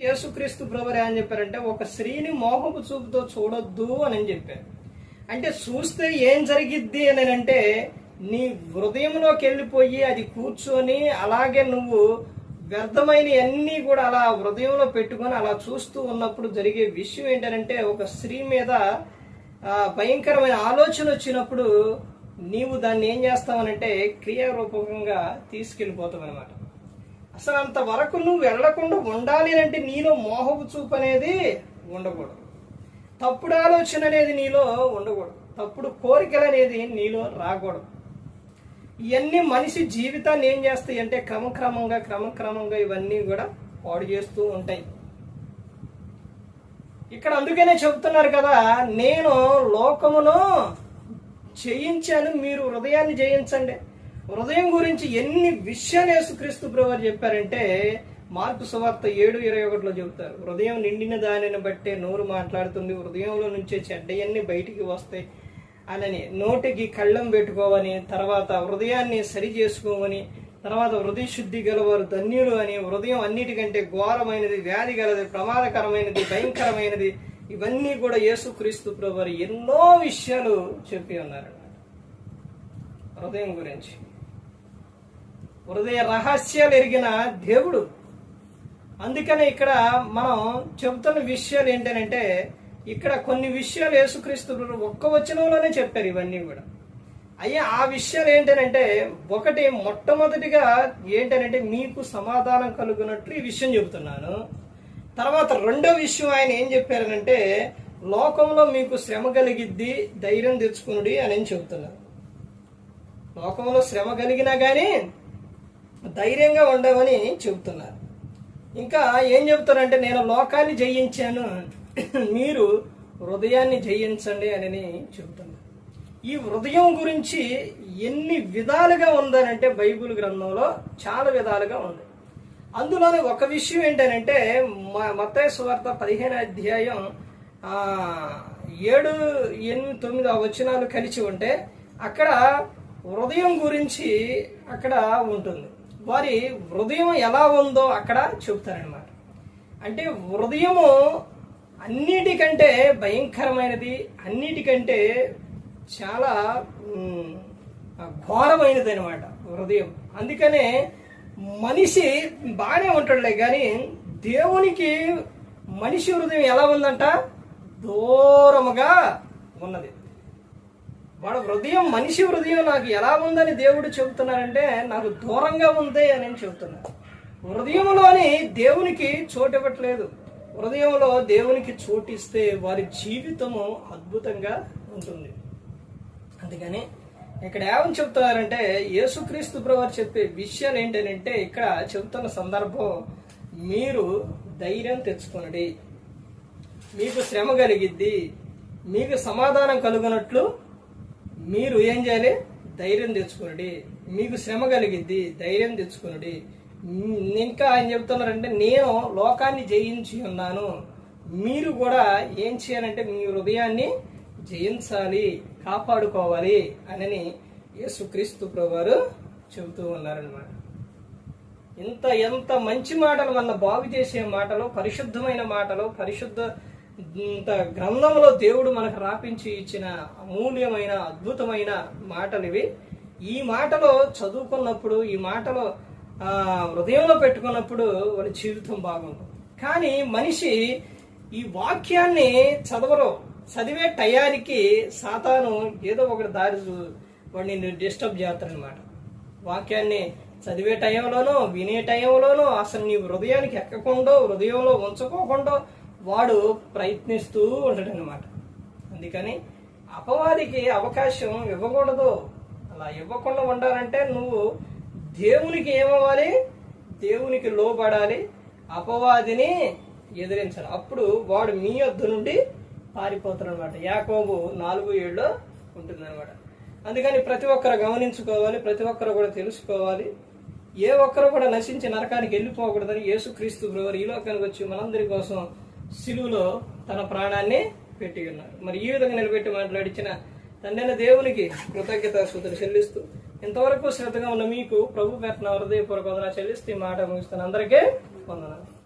యేసుక్రీస్తు ప్రభు అని చెప్పారంటే ఒక స్త్రీని మోహపు చూపుతో చూడొద్దు అని చెప్పారు. అంటే చూస్తే ఏం జరిగిద్ది అని అంటే నీ హృదయంలోకి వెళ్ళిపోయి అది కూర్చొని అలాగే నువ్వు వ్యర్థమైన అన్నీ కూడా అలా హృదయంలో పెట్టుకొని అలా చూస్తూ ఉన్నప్పుడు జరిగే విషయం ఏంటంటే ఒక స్త్రీ మీద భయంకరమైన ఆలోచన వచ్చినప్పుడు నీవు దాన్ని ఏం చేస్తావనంటే క్రియారూపకంగా తీసుకెళ్ళిపోతావు అనమాట అసలు అంతవరకు నువ్వు వెళ్ళకుండా ఉండాలి అంటే నీలో మోహపు చూపు అనేది ఉండకూడదు. తప్పుడు ఆలోచన అనేది నీలో ఉండకూడదు. తప్పుడు కోరికలు అనేది నీలో రాకూడదు. ఇవన్నీ మనిషి జీవితాన్ని ఏం చేస్తాయి అంటే క్రమక్రమంగా క్రమక్రమంగా ఇవన్నీ కూడా పాడు చేస్తూ ఉంటాయి. ఇక్కడ అందుకనే చెబుతున్నారు కదా నేను లోకమును చేయించాను మీరు హృదయాన్ని జయించండి. హృదయం గురించి ఎన్ని విషయాలు యేసుక్రీస్తు ప్రభువారు చెప్పారంటే మార్పు సువార్త ఏడు ఇరవై ఒకటిలో చెబుతారు. హృదయం నిండిన దానిని బట్టే నోరు మాట్లాడుతుంది హృదయంలో నుంచే చెడ్డయన్నీ బయటికి వస్తాయి అని నోటికి కళ్ళం పెట్టుకోవని తర్వాత హృదయాన్ని సరి చేసుకోమని తర్వాత హృదయ శుద్ధి గలవారు ధన్యులు అని హృదయం అన్నిటికంటే ఘోరమైనది వ్యాధి గలది ప్రమాదకరమైనది భయంకరమైనది ఇవన్నీ కూడా యేసుక్రీస్తు ప్రభువారు ఎన్నో విషయాలు చెప్పి ఉన్నారు హృదయం గురించి. హృదయ రహస్యాలు ఎరిగిన దేవుడు. అందుకనే ఇక్కడ మనం చెబుతున్న విషయాలు ఏంటంటే ఇక్కడ కొన్ని విషయాలు యేసుక్రీస్తు ఒక్క వచనంలోనే చెప్పారు ఇవన్నీ కూడా. అయ్యా ఆ విషయాలు ఏంటంటే ఒకటి మొట్టమొదటిగా ఏంటంటే మీకు సమాధానం కలుగునట్లు ఈ విషయం చెబుతున్నాను. తర్వాత రెండో విషయం ఆయన ఏం చెప్పారనంటే లోకంలో మీకు శ్రమ కలిగిద్ది ధైర్యం తెచ్చుకునుడి అని చెబుతున్నారు లోకంలో శ్రమ కలిగినా కానీ ధైర్యంగా ఉండమని చెబుతున్నారు. ఇంకా ఏం చెబుతారంటే నేను లోకాన్ని జయించాను మీరు హృదయాన్ని జయించండి అని చెబుతున్నారు. ఈ హృదయం గురించి ఎన్ని విధాలుగా ఉందనంటే బైబిల్ గ్రంథంలో చాలా విధాలుగా ఉంది. అందులోనే ఒక విషయం ఏంటంటే మత్తయ్య సువార్త పదిహేను అధ్యాయం ఏడు ఎనిమిది తొమ్మిది వచనాలు కలిసి ఉంటే అక్కడ హృదయం గురించి అక్కడ ఉంటుంది. వారి హృదయం ఎలా ఉందో అక్కడ చెబుతారనమాట అంటే హృదయము అన్నిటికంటే భయంకరమైనది అన్నిటికంటే చాలా ఘోరమైనది అనమాట హృదయం. అందుకనే మనిషి బాగానే ఉంటాడులే కానీ దేవునికి మనిషి హృదయం ఎలా ఉందంట? దూరముగా ఉన్నది. వాడు హృదయం మనిషి హృదయం నాకు ఎలా ఉందని దేవుడు చెబుతున్నారంటే నాకు దూరంగా ఉంది అని చెబుతున్నారు హృదయంలోని దేవునికి చోటు ఇవ్వట్లేదు. హృదయంలో దేవునికి చోటిస్తే వారి జీవితము అద్భుతంగా ఉంటుంది. అందుకని ఇక్కడ ఏమని చెప్తున్నారంటే యేసుక్రీస్తు ప్రభు చెప్పే విషయాలు ఏంటంటే ఇక్కడ చెబుతున్న సందర్భం మీరు ధైర్యం తెచ్చుకొనడి. మీకు శ్రమ కలిగిద్ది మీకు సమాధానం కలుగునట్లు మీరు ఏం చేయాలి? ధైర్యం తెచ్చుకోండి. మీకు శ్రమ కలిగిద్ది. ధైర్యం తెచ్చుకోండి. ఇంకా ఆయన చెప్తున్నారంటే నేను లోకాన్ని జయించి ఉన్నాను. మీరు కూడా ఏం చేయాలంటే మీ హృదయాన్ని జయించాలి. కాపాడుకోవాలి అని యేసుక్రీస్తు ప్రభువారు చెబుతూ ఉన్నారనమాట ఇంత ఎంత మంచి మాటలు మన బాగు చేసే మాటలు పరిశుద్ధమైన మాటలు పరిశుద్ధ ఇంత గ్రంథంలో దేవుడు మనకు రాపించి ఇచ్చిన అమూల్యమైన అద్భుతమైన మాటలు ఇవి ఈ మాటలో చదువుకున్నప్పుడు ఈ మాటలో హృదయంలో పెట్టుకున్నప్పుడు వాళ్ళ జీవితం బాగుంటుంది కానీ మనిషి ఈ వాక్యాన్ని చదవరు. చదివే టయానికి సాతాను ఏదో ఒకటి దారి వాడిని డిస్టర్బ్ చేస్తారనమాట వాక్యాన్ని చదివే టైంలోనో వినే టైంలోనో అసలు నీ హృదయానికి ఎక్కకుండా హృదయంలో ఉంచుకోకుండా వాడు ప్రయత్నిస్తూ ఉంటాడు అనమాట అందుకని అపవాదికి అవకాశం ఇవ్వకూడదు. అలా ఇవ్వకుండా ఉండాలంటే నువ్వు దేవునికి ఏమవ్వాలి? దేవునికి లోబడాలి. అపవాదిని ఎదిరించాలి. అప్పుడు వాడు మీ వద్ద నుండి పారిపోతాడు అనమాట యాకోబు నాలుగు ఏళ్ళు ఉంటుందన్నమాట. అందుకని ప్రతి ఒక్కరు గమనించుకోవాలి. ప్రతి ఒక్కరు కూడా తెలుసుకోవాలి. ఏ ఒక్కరు కూడా నశించి నరకానికి వెళ్ళిపోకూడదని యేసుక్రీస్తు బ్రవర్ ఈ లోకానికి వచ్చి మనందరి కోసం సిలువలో తన ప్రాణాన్ని పెట్టి ఉన్నారు. మరి ఈ విధంగా నిలబెట్టి మాట్లాడించిన తండ్రి దేవునికి కృతజ్ఞత సూతులు చెల్లిస్తూ ఇంతవరకు శ్రద్ధగా ఉన్న మీకు ప్రభు పెట్టిన హృదయపూర్వక వందన చెల్లిస్తూ ఈ మాట ముగిస్తాను అందరికీ వందనాలు.